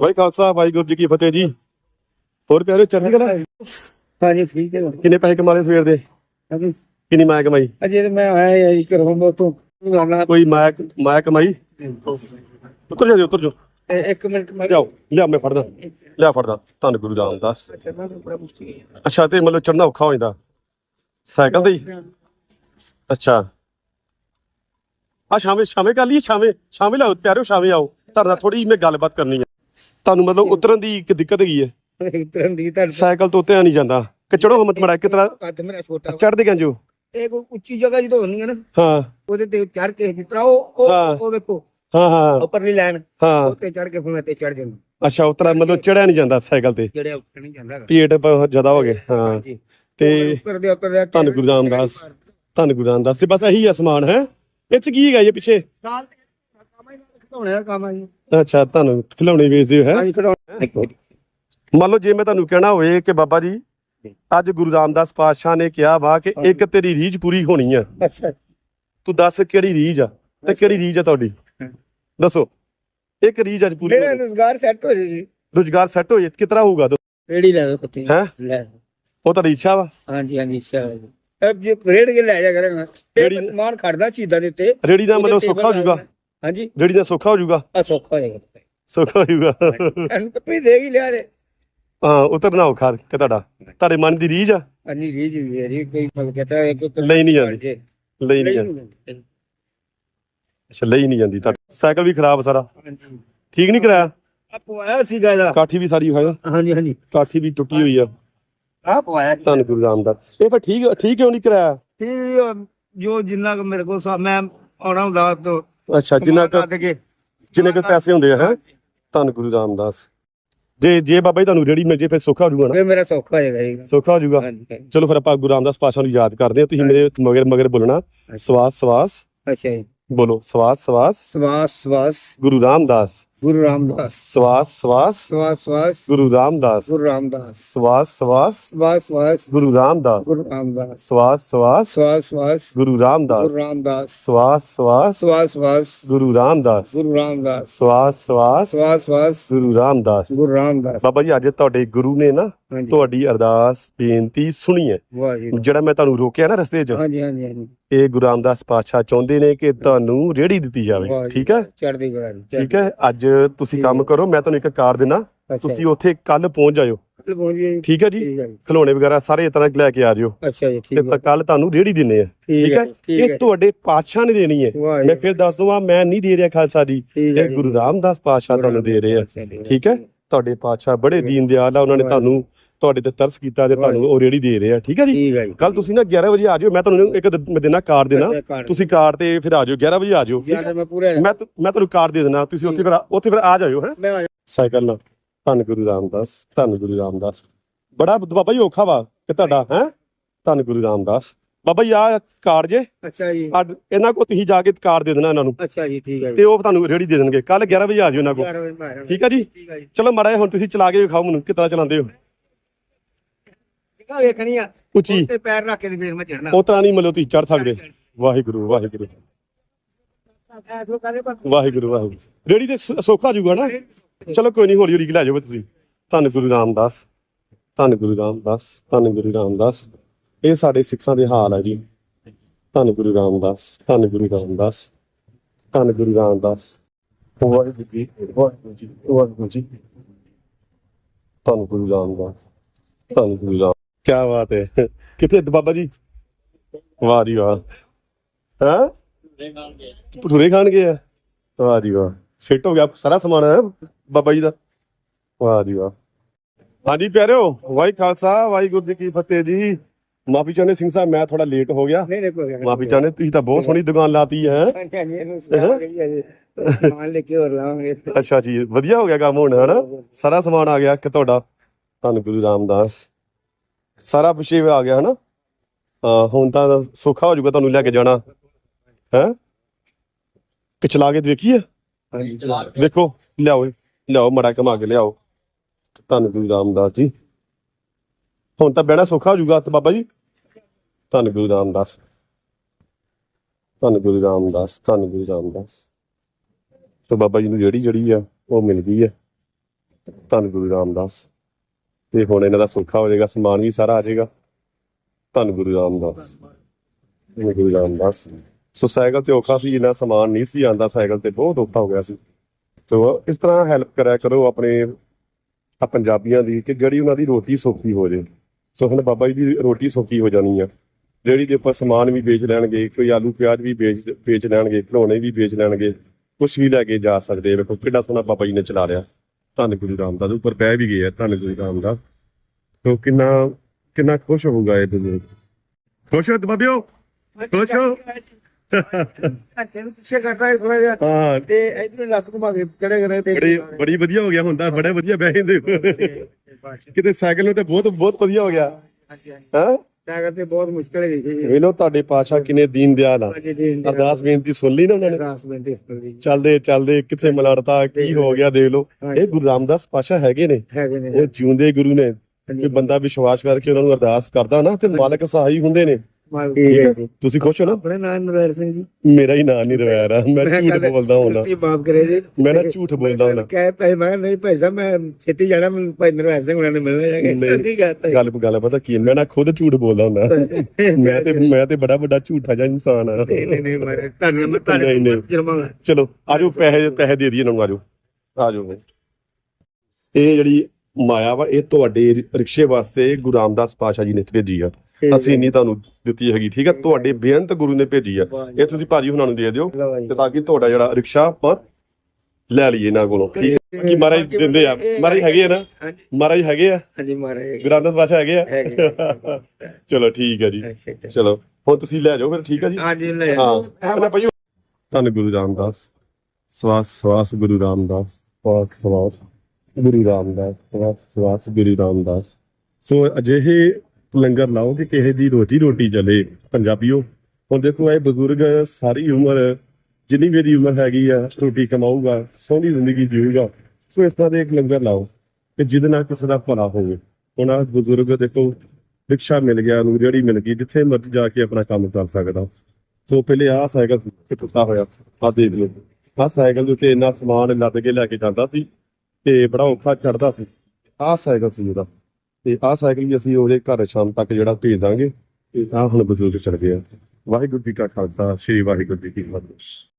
ਵਾਹਿ ਖਾਲਸਾ ਵਾਹਿਗੁਰੂ ਜੀ ਕੀ ਫਤਿਹ ਜੀ। ਹੋਰ ਪਿਆਰੇ ਚੜ੍ਹਦੀ ਕਲਾ? ਹਾਂਜੀ ਠੀਕ ਹੈ ਕਿੰਨੇ ਪੈਸੇ ਕਮਾ ਲਏ ਸਵੇਰ ਦੇ? ਹਾਂਜੀ। ਕਿੰਨੀ ਮਾਇਆ ਕਮਾਈ? ਅਜੇ ਤੇ ਮੈਂ ਆਇਆ ਹੀ ਘਰੋਂ ਬੋਤੋਂ ਲਾਣਾ ਕੋਈ ਮਾਇਆ ਮਾਇਆ ਕਮਾਈ? ਉੱਤਰ ਜਾ ਜੀ ਉੱਤਰ ਜਾ ਇੱਕ ਮਿੰਟ ਮੈਂ ਜਾਓ ਲਿਆ ਮੈਂ ਫੜਦਾ। ਲਿਆ ਫੜਦਾ। ਧੰਨ ਗੁਰੂ ਰਾਮਦਾਸ ਅੱਛਾ ਤੇ ਮਤਲਬ ਚੜਨਾ ਔਖਾ ਹੋ ਜਾਂਦਾ। ਸਾਈਕਲ ਤੇ ਹੀ? ਅੱਛਾ। ਆ ਸ਼ਾਮੇ ਸ਼ਾਮੇ ਕਰ ਲਈ ਸ਼ਾਮੇ ਸ਼ਾਮੇ ਲਾਓ ਪਿਆਰਿਓ ਸ਼ਾਮੇ ਆਓ। ਤੁਹਾਡੇ ਨਾਲ ਥੋੜੀ ਮੈਂ ਗੱਲਬਾਤ ਕਰਨੀ ਹੈ ਤੁਹਾਨੂੰ ਮਤਲਬ ਉਤਰਨ ਦੀ ਇੱਕ ਦਿੱਕਤ ਹੈਗੀ ਹੈ। ਤਰ੍ਹਾਂ ਦੀ ਤਾਂ ਸਾਈਕਲ ਤੋਂ ਉੱਤੇ ਨਹੀਂ ਜਾਂਦਾ। ਕਿ ਚੜੋ ਹਿੰਮਤ ਮੜਾ ਕਿਤਨਾ ਕੱਦ ਮੇਰਾ ਛੋਟਾ। ਵਾ। ਚੜਦੇ ਗੰਜੋ ਇਹ ਕੋਈ ਉੱਚੀ ਜਗ੍ਹਾ ਜਦੋਂ ਹੁੰਦੀ ਹੈ ਨਾ ਹਾਂ। ਉਹਦੇ ਤੇ ਚੜ ਕੇ ਜਿਸ ਤਰ੍ਹਾਂ ਉਹ ਹਾਂ। ਉਹ ਉਹ ਵੇਖੋ ਹਾਂ ਹਾਂ। ਉੱਪਰਲੀ ਲਾਈਨ। ਹਾਂ। ਉੱਤੇ ਚੜ ਕੇ ਫਿਰ ਮੈਂ ਤੇ ਚੜ ਜਾਂਦਾ। ਅੱਛਾ ਉਤਰਾ ਮਤਲਬ ਚੜਿਆ ਨਹੀਂ ਜਾਂਦਾ ਸਾਈਕਲ ਤੇ? ਜਿਹੜੇ ਉੱਤੇ ਨਹੀਂ ਜਾਂਦਾ ਹੈਗਾ। ਪੀੜ ਬਹੁਤ ਜ਼ਿਆਦਾ ਹੋ ਗਏ। ਹਾਂ। ਹਾਂਜੀ। ਤੇ ਉੱਪਰ ਦੇ ਉੱਪਰ ਦੇ ਧੰਨ ਗੁਰੂ ਰਾਮਦਾਸ। ਧੰਨ ਗੁਰੂ ਰਾਮਦਾਸ। ਤੇ ਬਸ ਇਹੀ ਆ ਸਮਾਨ ਹੈ? ਇਹ ਚ ਕੀ ਹੈਗਾ ਇਹ ਪਿੱਛੇ? ਸਾਲ ਹੀ ਖਿਡੌਣੇ ਦਾ ਕੰਮ ਆ ਜੀ। ਅੱਛਾ ਤੁਹਾਨੂੰ ਖਿਡੌਣੇ ਵੇਚਦੇ ਹੋ ਹੈ? ਹਾਂਜੀ ਖਿਡੌਣੇ। ਮੰਨ ਲਓ ਜੇ ਮੈਂ ਤੁਹਾਨੂੰ ਕਹਿਣਾ ਹੋਵੇ ਕਿ ਬਾਬਾ ਜੀ ਅੱਜ ਗੁਰੂ ਰਾਮਦਾਸ ਪਾਤਸ਼ਾਹ ਨੇ ਕਿਹਾ ਵਾ ਕਿ ਇੱਕ ਤੇਰੀ ਰੀਝ ਪੂਰੀ ਹੋਣੀ ਆ। ਅੱਛਾ ਤੂੰ ਦੱਸ ਕਿਹੜੀ ਰੀਝ ਆ ਤੇ ਕਿਹੜੀ ਰੀਝ ਆ ਤੁਹਾਡੀ? ਹਾਂ। ਦੱਸੋ। ਇੱਕ ਰੀਝ ਅੱਜ ਪੂਰੀ ਮੇਰਾ ਰੁਜ਼ਗਾਰ ਸੈੱਟ ਹੋ ਜੇ। ਜੀ ਰੁਜ਼ਗਾਰ ਸੈੱਟ ਹੋ ਜੇ ਕਿਤਨਾ ਹੋਊਗਾ? ਰੇੜੀ ਲੈ ਦੋ ਕੁੱਤੀ ਹੈਂ? ਲੈ ਲਓ। ਉਹ ਤੁਹਾਡੀ ਇੱਛਾ ਵਾ? ਹਾਂਜੀ ਹਾਂਜੀ ਅੱਛਾ ਜੀ। ਅਬ ਜੇ ਰੇੜ ਕੇ ਲੈ ਜਾ ਕਰਾਂਗਾ। ਇਹ ਸਮਾਨ ਖੜਦਾ ਚੀਜ਼ਾਂ ਦੇ ਉੱਤੇ। ਰੇੜੀ ਦਾ ਮਤਲਬ ਸੌਖਾ ਹੋ ਜਾਊਗਾ। ਹਾਂਜੀ। ਰੇੜੀ ਦਾ ਸੌਖਾ ਹੋ ਜਾਊਗਾ। ਆ ਸੌਖਾ ਹੋ ਜਾਏਗਾ ਸੌਖਾ ਹੋ ਜਾਊਗਾ। ਇਹਨੂੰ ਤਾਂ ਤੁਸੀਂ ਦੇਖ ਹੀ ਲਿਆ ਦੇ ਹਾਂ ਉਤਰਨਾ ਔਖਾ ਕਿ ਤੁਹਾਡਾ। ਤੁਹਾਡੇ ਮਨ ਦੀ ਰੀਝ ਆ। ਅੰਨੀ ਰੀਜ ਵੀ ਹੈ ਜੀ। ਕੋਈ ਫਲ ਕਹਤਾ ਹੈ ਕਿ ਲਈ ਨਹੀਂ ਜਾਂਦੀ। ਲਈ ਨਹੀਂ ਜਾਂਦੀ। ਅੱਛਾ ਲਈ ਨਹੀਂ ਜਾਂਦੀ। ਤੁਹਾਡਾ ਸਾਈਕਲ ਵੀ ਖਰਾਬ ਸਾਰਾ। ਹਾਂਜੀ। ਠੀਕ ਨਹੀਂ ਕਰਾਇਆ? ਆਪੋ ਆਇਆ ਸੀਗਾ ਇਹਦਾ। ਕਾਠੀ ਵੀ ਸਾਰੀ ਹੋਇਆ ਹਾਂਜੀ ਹਾਂਜੀ। ਕਾਠੀ ਵੀ ਟੁੱਟੀ ਹੋਈ ਆ। ਆਪ ਆਇਆ ਧੰਨ ਗੁਰੂ ਰਾਮਦਾਸ। ਇਹ ਫਿਰ ਠੀਕ ਠੀਕ ਕਿਉਂ ਨਹੀਂ ਕਰਾਇਆ? ਇਹ ਜੋ ਜਿੰਨਾ ਕੁ ਮੇਰੇ ਕੋਲ ਸਾ ਮੈਂ ਆਉਣਾ ਹੁੰਦਾ ਤਾਂ ਅੱਛਾ ਜਿੰਨਾ ਕੁ ਕੇ ਜਿੰਨੇ ਕੁ ਪੈਸੇ ਹੁੰਦੇ ਆ ਹੈ? ਧੰਨ ਗੁਰੂ ਰਾਮਦਾਸ। ਜੇ ਜੇ ਬਾਬਾ ਜੀ ਤੁਹਾਨੂੰ ਰੇੜੀ ਮਿਲ ਜੇ ਫਿਰ ਸੌਖਾ ਹੋ ਜਾਊਗਾ ਨਾ? ਫਿਰ ਮੇਰਾ ਸੌਖਾ ਹੋ ਜਾਏਗਾ ਸੌਖਾ ਹੋ ਜਾਊਗਾ? ਹਾਂਜੀ। ਚਲੋ ਫਿਰ ਆਪਾਂ ਗੁਰੂ ਰਾਮਦਾਸ ਪਾਸ਼ਾ ਨੂੰ ਯਾਦ ਕਰਦੇ ਹਾਂ। ਤੁਸੀਂ ਮੇਰੇ ਮਗਰ ਮਗਰ ਬੋਲਣਾ। ਸਵਾਸ ਸਵਾਸ। ਅੱਛਾ ਜੀ। ਬੋਲੋ ਸਵਾਸ ਸਵਾਸ। ਸਵਾਸ ਸਵਾਸ। ਗੁਰੂ ਰਾਮਦਾਸ। ਗੁਰੂ ਰਾਮਦਾਸ ਸਵਾਸ ਸਵਾਸ ਸਵਾਸ ਸਵਾਸ ਗੁਰੂ ਰਾਮਦਾਸ ਗੁਰੂ ਰਾਮਦਾਸ ਸਵਾਸ ਸਵਾਸ ਸਵਾਸ ਸਵਾਸ ਗੁਰੂ ਰਾਮਦਾਸ ਗੁਰੂ ਰਾਮਦਾਸ ਸਵਾਸ ਸਵਾਸ ਸਵਾਸ ਸਵਾਸ ਗੁਰੂ ਰਾਮਦਾਸ ਗੁਰੂ ਰਾਮਦਾਸ ਸਵਾਸ ਸਵਾਸ ਸਵਾਸ ਸਵਾਸ ਗੁਰੂ ਰਾਮਦਾਸ ਗੁਰੂ ਰਾਮਦਾਸ ਸਵਾਸ ਸਵਾਸ ਸਵਾਸ ਸਵਾਸ ਗੁਰੂ ਰਾਮਦਾਸ ਗੁਰੂ ਰਾਮਦਾਸ ਬਾਬਾ ਜੀ ਅੱਜ ਤੁਹਾਡੇ ਗੁਰੂ ਨੇ ਨਾ ਤੁਹਾਡੀ ਅਰਦਾਸ ਬੇਨਤੀ ਸੁਣੀ ਹੈ ਜਿਹੜਾ ਮੈਂ ਤੁਹਾਨੂੰ ਰੋਕਿਆ ਨਾ ਰਸਤੇ 'ਚ ਹਾਂਜੀ ਹਾਂਜੀ ਹਾਂਜੀ ਇਹ ਗੁਰੂ ਰਾਮਦਾਸ ਪਾਤਸ਼ਾਹ ਚਾਹੁੰਦੇ ਨੇ ਕਿ ਤੁਹਾਨੂੰ ਰੇੜੀ ਦਿੱਤੀ ਜਾਵੇ। ਠੀਕ ਹੈ ਚੜ੍ਹਦੀ ਕਲਾ ਠੀਕ ਹੈ ਅੱਜ ਤੁਸੀਂ ਕੰਮ। ਕਰੋ ਮੈਂ ਤੁਹਾਨੂੰ ਇੱਕ ਕਾਰ ਦੇਣਾ ਤੁਸੀਂ ਉੱਥੇ ਕੱਲ ਪਹੁੰਚ ਜਾਇਓ। ਪਹੁੰਚ ਠੀਕ ਹੈ ਜੀ? ਖਿਡੌਣੇ ਵਗੈਰਾ ਸਾਰੇ ਤਰ੍ਹਾਂ ਲੈ ਕੇ ਆ ਜਿਓ। ਅੱਛਾ ਜੀ ਤੇ ਠੀਕ ਹੈ। ਕੱਲ ਤੁਹਾਨੂੰ ਰੇੜੀ ਦਿੰਨੇ ਆ ਠੀਕ ਹੈ ਇਹ ਤੁਹਾਡੇ ਪਾਤਸ਼ਾਹ ਨੇ ਦੇਣੀ ਹੈ। ਮੈਂ ਫਿਰ ਦੱਸ ਦਵਾਂ ਮੈਂ ਨਹੀਂ ਦੇ ਰਿਹਾ ਖਾਲਸਾ ਜੀ। ਇਹ। ਗੁਰੂ ਰਾਮਦਾਸ ਪਾਤਸ਼ਾਹ ਤੁਹਾਨੂੰ ਦੇ ਰਹੇ ਆ। ਠੀਕ ਹੈ? ਤੁਹਾਡੇ ਪਾਤਸ਼ਾਹ ਬੜੇ ਦੀਨ ਦਿਆਲ ਆ ਉਹਨਾਂ ਨੇ। ਤੁਹਾਨੂੰ ਤੁਹਾਡੇ ਤੇ ਤਰਸ ਕੀਤਾ ਵਾਹ ਤੁਹਾਨੂੰ ਉਹ ਰੇੜੀ ਦੇ ਰਹੇ ਆ। ਠੀਕ ਹੈ ਜੀ? ਠੀਕ ਹੈ ਜੀ ਕੱਲ ਤੁਸੀਂ ਨਾ 11 ਵਜੇ ਆ ਜਿਓ ਮੈਂ ਤੁਹਾਨੂੰ ਇੱਕ ਦ- ਮੈਂ ਦੇਣਾ ਕਾਰ ਦੇਣਾ। ਕਾਰਡ। ਤੁਸੀਂ ਕਾਰ ਤੇ ਫਿਰ ਆ ਜਿਓ 11 ਵਜੇ ਆ ਜਿਓ ਠੀਕ ਯਾਰ ਹੈ? ਮੈਂ ਪੂਰਾ ਮੈਂ ਤੁ- ਮੈਂ ਤੁਹਾਨੂੰ ਕਾਰ ਦੇ ਦੇਣਾ ਤੁਸੀਂ ਉੱਥੇ ਫਿਰ ਉੱਥੇ ਫਿਰ ਆ ਜਾਇਓ ਹੈ? ਮੈਂ ਆ ਸਾਈਕਲ ਨਾਲ। ਧੰਨ ਗੁਰੂ ਰਾਮਦਾਸ ਧੰਨ ਗੁਰੂ ਰਾਮਦਾਸ। ਬੜਾ ਬਾਬਾ ਜੀ ਔਖਾ ਵਾ ਕਿ ਤੁਹਾਡਾ ਹੈ? ਧੰਨ ਗੁਰੂ ਰਾਮਦਾਸ। ਬਾਬਾ ਜੀ ਆ ਕਾਰ ਜੇ। ਅੱਛਾ ਜੀ। ਅੱਜ ਇਹਨਾਂ ਕੋ ਤੁਸੀਂ ਜਾ ਕੇ ਕਾਰ ਦੇ ਦੇਣਾ ਇਹਨਾਂ ਨੂੰ। ਅੱਛਾ ਜੀ ਠੀਕ ਹੈ ਤੇ ਉਹ ਤੁਹਾਨੂੰ ਰੇੜੀ ਦੇ ਦੇਣਗੇ। ਕੱਲ 11 ਵਜੇ ਆ ਜਿਓ ਇਹਨਾਂ ਕੋ ਯਾਰ ਮੈਂ ਆਇਆ। ਠੀਕ ਹੈ ਜੀ? ਠੀਕ ਹੈ ਜੀ। ਚਲੋ ਮਾੜਾ ਜਿਹਾ ਹੁਣ ਤੁਸੀਂ ਚਲਾ ਕੇ ਵਿਖਾਓ ਮੈਨੂੰ ਕਿਤਨਾ ਚਲਾਉਂਦੇ ਹੋ। ਹੈ ਵੇਖਣੀ ਆ ਉੱਚੀ ਤੇ ਪੈਰ ਰੱਖ ਕੇ ਤੇ ਫਿਰ ਮੈਂ ਚੜਨਾ ਉਹ ਤਰ੍ਹਾਂ ਨਹੀਂ ਮਤਲਬ ਤੁਸੀਂ ਚੜ ਸਕਦੇ। ਵਾਹਿਗੁਰੂ ਵਾਹਿਗੁਰੂ। ਐਸੋ ਕਰੇ ਪਰ ਵਾਹਿਗੁਰੂ ਵਾਹਿਗੁਰੂ। ਰੇੜੀ ਤੇ ਸ- ਸੌਖਾ ਜੂਗਾ ਨਾ? ਚਲੋ ਕੋਈ ਨਹੀਂ ਹੌਲੀ ਹੌਲੀ ਲੈ ਜਾਓ ਤੁਸੀਂ। ਧੰਨ ਗੁਰੂ ਰਾਮਦਾਸ। ਧੰਨ ਗੁਰੂ ਰਾਮਦਾਸ ਧੰਨ ਗੁਰੂ ਰਾਮਦਾਸ। ਇਹ ਸਾਡੇ ਸਿੱਖਾਂ ਦੇ ਹਾਲ ਹੈ ਜੀ। ਧੰਨ ਗੁਰੂ ਰਾਮਦਾਸ ਧੰਨ ਗੁਰੂ ਰਾਮਦਾਸ। ਧੰਨ ਗੁਰੂ ਰਾਮਦਾਸ। ਵਾਹਿਗੁਰੂ ਜੀ ਵਾਹਿਗੁਰੂ ਜੀ ਵਾਹਿਗੁਰੂ ਜੀ। ਧੰਨ ਗੁਰੂ ਰਾਮਦਾਸ ਧੰਨ ਗੁਰੂ ਰਾਮ ਕੀ ਬਾਤ ਹੈ। ਕਿੱਥੇ ਬਾਬਾ ਜੀ? ਵਾਹ ਜੀ ਵਾਹ। ਹਾਂ? ਭਟੂਰੇ ਖਾਣ ਗਏ ਆ। ਵਾਹ ਜੀ ਵਾਹ। ਫਿੱਟ ਹੋ ਗਿਆ ਸਾਰਾ ਸਮਾਨ ਬਾਬਾ ਜੀ ਦਾ। ਵਾਹ ਜੀ ਵਾਹ। ਹਾਂਜੀ ਪਿਆਰਿਓ ਵਾਹਿ ਖਾਲਸਾ ਵਾਹਿਗੁਰੂ ਜੀ ਕੀ ਫਤਿਹ ਜੀ। ਮਾਫੀ ਚਾਹੁੰਦੇ ਸਿੰਘ ਸਾਹਿਬ ਮੈਂ ਥੋੜਾ ਲੇਟ ਹੋ ਗਿਆ। ਨਹੀਂ ਨਹੀਂ ਕੋਈ ਗੱਲ ਮਾਫੀ ਚਾਹੁੰਦੇ ਤੁਸੀਂ ਤਾਂ ਬਹੁਤ ਸੋਹਣੀ ਦੁਕਾਨ ਲਾਤੀ ਹੈ ਸਮਾਨ ਲੈ ਕੇ ਹੋਰ ਲਾਵਾਂਗੇ। ਅੱਛਾ ਜੀ ਵਧੀਆ ਹੋ ਗਿਆ ਕੰਮ ਹੁਣ ਹਨਾ? ਸਾਰਾ ਸਮਾਨ ਆ ਗਿਆ ਕਿ ਤੁਹਾਡਾ। ਧੰਨ ਗੁਰੂ ਰਾਮਦਾਸ। ਸਾਰਾ ਪਿਛੇ ਆ ਗਿਆ ਹਨਾ? ਹਾਂ ਹੁਣ ਤਾਂ ਸੌਖਾ ਹੋ ਜਾਊਗਾ ਤੁਹਾਨੂੰ ਲੈ ਕੇ ਜਾਣਾ। ਹੈ? ਕਿ ਚਲਾ ਕੇ ਦੇਖੀਏ। ਦੇਖੋ ਲਿਆਓ ਲਿਆਓ ਮੜਾ ਕਮਾ ਕੇ ਲਿਆਓ। ਧੰਨ ਗੁਰੂ ਰਾਮਦਾਸ ਜੀ। ਹੁਣ ਤਾਂ ਬਹਿਣਾ ਸੌਖਾ ਹੋ ਜਾਊਗਾ ਤੇ ਬਾਬਾ ਜੀ। ਧੰਨ ਗੁਰੂ ਰਾਮਦਾਸ। ਧੰਨ ਗੁਰੂ ਰਾਮਦਾਸ ਧੰਨ ਗੁਰੂ ਰਾਮਦਾਸ। ਤੇ ਬਾਬਾ ਜੀ ਨੂੰ ਜਿਹੜੀ ਜਿਹੜੀ ਆ ਉਹ ਮਿਲ ਗਈ ਆ। ਧੰਨ ਗੁਰੂ ਰਾਮਦਾਸ। ਤੇ ਹੁਣ ਇਹਨਾਂ ਦਾ ਸੌਖਾ ਹੋ ਜਾਏਗਾ, ਸਮਾਨ ਵੀ ਸਾਰਾ ਆ ਜਾਏਗਾ। ਧੰਨ ਗੁਰੂ ਰਾਮਦਾਸ। ਧੰਨ ਗੁਰੂ ਰਾਮਦਾਸ। ਸੋ ਸਾਈਕਲ ਤੇ ਔਖਾ ਸੀ ਇੰਨਾ ਸਮਾਨ ਨਹੀਂ ਸੀ ਆਂਦਾ ਸਾਈਕਲ ਤੇ ਬਹੁਤ ਔਖਾ ਹੋ ਗਿਆ ਸੀ। ਸੋ ਇਸ ਤਰ੍ਹਾਂ ਹੈਲਪ ਕਰਿਆ ਕਰੋ ਆਪਣੇ ਆ ਪੰਜਾਬੀਆਂ ਦੀ, ਕਿ ਜਿਹੜੀ ਉਹਨਾਂ ਦੀ ਰੋਟੀ ਸੌਖੀ ਹੋ ਜੇ। ਸੋ ਹੁਣ ਬਾਬਾ ਜੀ ਦੀ ਰੋਟੀ ਸੌਖੀ ਹੋ ਜਾਣੀ ਆ। ਜਿਹੜੀ ਦੇ ਉੱਪਰ ਸਮਾਨ ਵੀ ਵੇਚ ਲੈਣਗੇ, ਕੋਈ ਆਲੂ ਪਿਆਜ਼ ਵੀ ਵੇਚ ਵੇਚ ਲੈਣਗੇ, ਖਿਡੌਣੇ ਵੀ ਵੇਚ ਲੈਣਗੇ ਕੁਝ ਵੀ ਲੈ ਕੇ ਜਾ ਸਕਦੇ ਵੇਖੋ ਕਿੱਡਾ ਸੋਹਣਾ ਬਾਬਾ ਜੀ ਨੇ ਚਲਾ ਲਿਆ। ਧੰਨ ਗੁਰੂ ਰਾਮਦਾਸ ਉੱਪਰ ਬਹਿ ਵੀ ਗਏ ਆ ਧੰਨ ਗੁਰੂ ਰਾਮਦਾਸ। ਸੋ ਕਿੰਨਾ ਕਿੰਨਾ ਖੁਸ਼ ਹੋਊਗਾ ਇਹ ਦਿਨ। ਖੁਸ਼ ਹੋ ਬਾਬਿਓ? ਖੁਸ਼ ਹੋ? ਤੇ ਇਧਰ ਲੱਕ ਕਿਹੜੇ ਕਰੇ ਤੇ ਬੜੀ ਬੜੀ ਵਧੀਆ ਹੋ ਗਿਆ ਹੁੰਦਾ ਬੜਾ ਵਧੀਆ ਬਹਿ ਜਾਂਦੇ ਕਿਤੇ ਸਾਈਕਲ ਨੂੰ ਤੇ ਬਹੁਤ ਬਹੁਤ ਵਧੀਆ ਹੋ ਗਿਆ। ਹਾਂਜੀ। ਹਾਂ? ਸਾਈਕਲ ਤੇ ਬਹੁਤ ਮੁਸ਼ਕਲ ਹੈ ਜੀ। ਵੇਲੋ ਤੁਹਾਡੇ ਪਾਸ਼ਾ ਕਿਨੇ ਦੀਨ ਦਿਆਲ ਆ। ਅਰਦਾਸ ਬੇਨਤੀ ਸੁਣ ਲਈ ਨਾ ਉਹਨਾਂ ਨੇ? ਅਰਦਾਸ ਬੇਨਤੀ ਚੱਲਦੇ ਚੱਲਦੇ ਕਿੱਥੇ ਮਲੜਤਾ ਕੀ ਹੋ ਗਿਆ ਦੇਖ ਲਓ। ਇਹ ਗੁਰੂ ਰਾਮਦਾਸ ਪਾਸ਼ਾ ਹੈਗੇ ਨੇ। ਹੈਗੇ ਨੇ ਉਹ ਜਿਉਂਦੇ ਗੁਰੂ ਨੇ। ਬੰਦਾ ਵਿਸ਼ਵਾਸ ਕਰਕੇ ਉਹਨਾਂ ਨੂੰ ਅਰਦਾਸ ਕਰਦਾ ਨਾ ਤੇ ਮਾਲਕ ਸਹਾਈ ਹੁੰਦੇ ਨੇ। ਠੀਕ ਹੈ ਤੁਸੀਂ ਖੁਸ਼ ਹੋ ਨਾ? ਆਪਣੇ ਨਾਮ ਨਰਵੈਰ ਸਿੰਘ ਜੀ। ਮੇਰਾ ਹੀ ਨਾਂ ਨਹੀਂ ਰਵਾਇਆ ਰਾ। ਮੈਂ ਝੂਠ ਬੋਲਦਾ ਹੁੰਦਾ ਗਲਤੀ ਮਾਫ ਕਰੇ ਜੀ। ਮੈਂ ਨਾ ਝੂਠ ਬੋਲਦਾ ਹੁੰਦਾ ਕਹਿ ਤਾ ਮੈਂ ਨਹੀਂ ਭਾਈ ਸਾਹਿਬ ਮੈਂ ਛੇਤੀ ਜਾਣਾ ਮੈਨੂੰ ਭਾਈ ਨਰਵੈਰ ਸਿੰਘ ਉਹਨਾਂ ਨੇ ਮਿਲਣਾ ਜਾ ਕੇ। ਨਹੀਂ। ਕੀ ਕਹਤਾ ਗੱਲ ਗੱਲ ਪਤਾ ਕੀ ਮੈਂ ਨਾ ਖੁਦ ਝੂਠ ਬੋਲਦਾ ਹੁੰਦਾ। ਮੈਂ ਤੇ ਮੈਂ ਤੇ ਬੜਾ ਵੱਡਾ ਝੂਠਾ ਜਿਹਾ ਇਨਸਾਨ ਆ ਨਹੀਂ ਨਹੀਂ ਨਹੀਂ ਮੈਂ ਤੁਹਾਨੂੰ ਮੈਂ ਨਹੀਂ। ਜਰਮਾਂਗਾ ਚਲੋ ਆਜੋ ਪੈਸੇ ਪੈਸੇ ਦੇ ਦਈਏ ਇਹਨਾਂ ਨੂੰ ਆਜੋ ਆਜੋ ਇਹ ਜਿਹੜੀ ਮਾਇਆ ਵਾ ਇਹ ਤੁਹਾਡੇ ਰਿਕਸ਼ੇ ਵਾਸਤੇ ਗੁਰੂ ਰਾਮਦਾਸ ਪਾਸ਼ਾ ਜੀ ਨੇ ਭੇਜੀ ਆ। ਅਸੀਂ ਨਹੀਂ ਤੁਹਾਨੂੰ ਦਿੱਤੀ ਹੈਗੀ ਠੀਕ ਹੈ? ਤੁਹਾਡੇ ਬੇਅੰਤ ਗੁਰੂ ਨੇ ਭੇਜੀ ਆ। ਇਹ ਤੁਸੀਂ ਭਾਜੀ ਹੁਣਾਂ ਨੂੰ ਦੇ ਦਿਓ ਤੇ ਤਾਂ ਕਿ ਤੁਹਾਡਾ ਜਿਹੜਾ ਰਿਕਸ਼ਾ ਆਪਾਂ ਲੈ ਲਈਏ ਇਹਨਾਂ ਕੋਲੋਂ। ਠੀਕ ਹੈ? ਕਿ ਮਹਾਰਾਜ ਦਿੰਦੇ ਆ। ਮਹਾਰਾਜ ਹੈਗੇ ਆ ਨਾ? ਮਹਾਰਾਜ ਹੈਗੇ ਆ? ਹਾਂਜੀ ਮਾਰੇ ਗੁਰੂ ਰਾਮਦਾਸ ਪਾਸ਼ਾ ਹੈਗੇ ਆ? ਚਲੋ ਠੀਕ ਹੈ ਜੀ। ਚਲੋ ਹੁਣ ਤੁਸੀਂ ਲੈ ਜਾਓ ਫਿਰ ਠੀਕ ਹੈ ਜੀ? ਹਾਂਜੀ ਲੈ ਹਾਂ। ਆਪਣਾ ਭਾਈ ਧੰਨ ਗੁਰੂ ਰਾਮਦਾਸ। ਸਵਾਸ ਸਵਾਸ ਗੁਰੂ ਰਾਮਦਾਸ। ਸਵਾਸ ਸਵਾਸ ਗੁਰੂ ਰਾਮਦਾਸ। ਸਵਾਸ ਸਵਾਸ ਗੁਰੂ ਰਾਮਦਾਸ। ਸੋ ਅਜਿਹੇ ਲੰਗਰ ਲਾਓ ਕਿ ਕਿਸੇ ਦੀ ਰੋਜੀ ਰੋਟੀ ਚੱਲੇ ਪੰਜਾਬੀਓ। ਹੁਣ ਦੇਖੋ, ਇਹ ਬਜ਼ੁਰਗ ਸਾਰੀ ਉਮਰ, ਜਿੰਨੀ ਵੀ ਇਹਦੀ ਉਮਰ ਹੈਗੀ ਆ, ਰੋਟੀ ਕਮਾਊਗਾ, ਸੋਹਣੀ ਜ਼ਿੰਦਗੀ ਜੀਊਗਾ। ਸੋ ਇਸ ਤਰ੍ਹਾਂ ਦੇ ਇੱਕ ਲੰਗਰ ਲਾਓ ਕਿ ਜਿਹਦੇ ਨਾਲ ਕਿਸੇ ਦਾ ਭਲਾ ਹੋਵੇ। ਹੁਣ ਆਹ ਬਜ਼ੁਰਗ ਦੇਖੋ, ਰਿਕਸ਼ਾ ਮਿਲ ਗਿਆ ਨੂੰ ਰੇਹੜੀ ਮਿਲ ਗਈ, ਜਿੱਥੇ ਮਰਜ਼ੀ ਜਾ ਕੇ ਆਪਣਾ ਕੰਮ ਕਰ ਸਕਦਾ। ਸੋ ਪਹਿਲੇ ਆਹ ਸਾਈਕਲ ਸੀ ਕਿ ਟੁੱਟਾ ਹੋਇਆ, ਆਹ ਦੇਖ ਲਓ। ਆਹ ਸਾਈਕਲ ਦੇ ਉੱਤੇ ਇੰਨਾ ਸਮਾਨ ਲੱਦ ਕੇ ਲੈ ਕੇ ਜਾਂਦਾ ਸੀ, ਤੇ ਬੜਾ ਔਖਾ ਚੜਦਾ ਸੀ। ਆਹ ਸਾਈਕਲ ਸੀ ਉਹਦਾ। ਤੇ ਆਹ ਸਾਈਕਲ ਵੀ ਅਸੀਂ ਉਹਦੇ ਘਰ ਸ਼ਾਮ ਤੱਕ ਜਿਹੜਾ ਭੇਜ ਦਾਂਗੇ ਤੇ ਆਹ ਹੁਣ ਬਜ਼ੁਰਗ ਚੜ ਗਿਆ ਵਾਹਿਗੁਰੂ ਜੀ ਕਾ ਖਾਲਸਾ, ਸ੍ਰੀ ਵਾਹਿਗੁਰੂ ਜੀ ਕੀ ਫਤਿਹ।